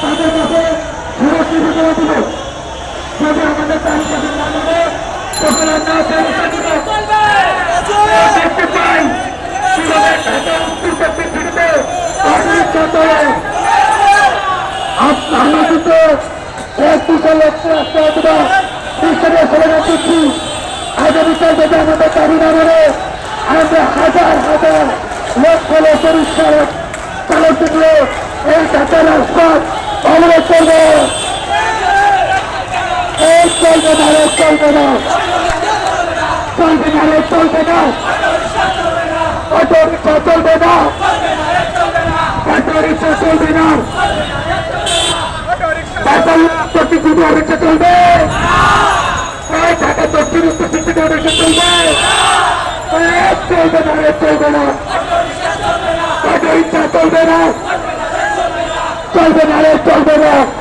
তাদের কাছে সুরক্ষিত করে দিব যদি আমাদের তালিকা না দেবে তখন আমরা তালিকা দিব দেখতে চাই কীভাবে ঢাকা উত্তর পৃথিবীতে আমরা কিন্তু এক বিশাল লক্ষ্য রাস্তা অথবা হিসেবে স্লোগান দিচ্ছি আগামীকাল যদি আমাদের দাবি হাজার হাজার লক্ষ লক্ষ চালক নিয়ে এই ঢাকা রাজপথ অবরোধ করব। এই চলবে না রে চলবে না। চলবে না রে চলবে না। অটো রিক্সা চলবে না। অটো রিক্সা চলবে। না চলবে চলবে না। চলবে না চলবে না রে চলবে না অটো রিক্সা চলবে না